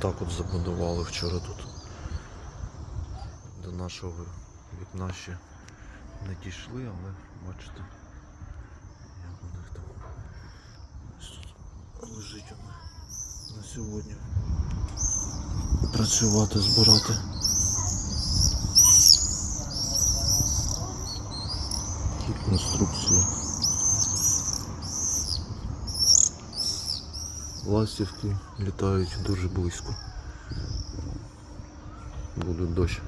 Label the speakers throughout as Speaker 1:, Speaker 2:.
Speaker 1: Отак от забудували вчора тут. До нашого вікна ще не дійшли, але бачите, як у них там лежить у них на сьогодні. Працювати, збирати. Тут конструкція. Ластівки літають дуже близько. Буде дощ.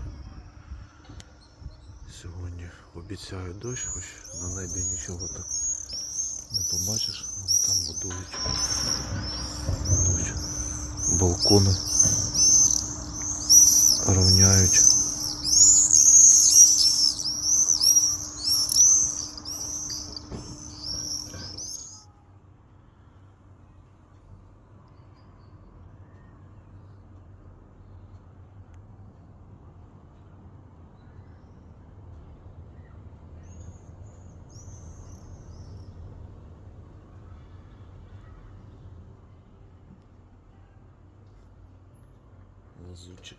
Speaker 1: Сьогодні обіцяють дощ, хоч на небі нічого так не побачиш. Там будують Будують балкони. Рівняють. Лазучик.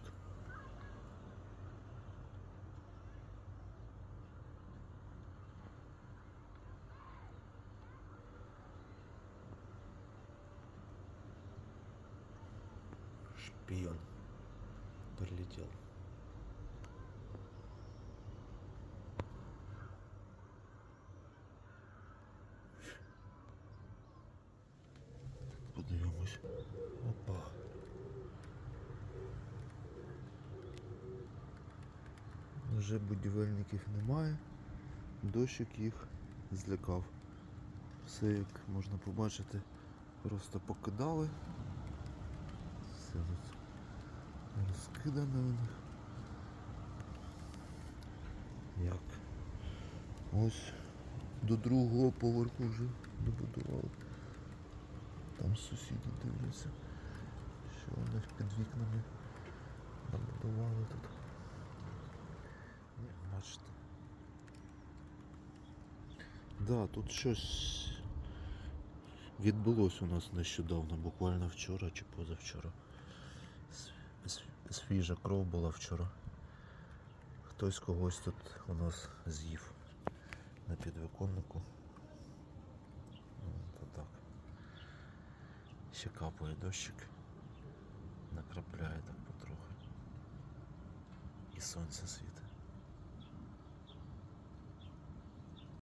Speaker 1: Шпион прилетел. Подивимось. Опа. Вже будівельників немає. Дощик їх злякав. Все, як можна побачити, просто покидали. Все розкидане у них. Як? Ось до другого поверху вже добудували. Там сусіди дивляться, що у них під вікнами набудували тут. Бачите. Да, тут щось відбулось у нас нещодавно, буквально вчора чи позавчора. Свіжа кров була вчора. Хтось когось тут у нас з'їв на підвиконнику. Ну, так. Ще капає дощик. Накрапляє так потрохи. І сонце світить.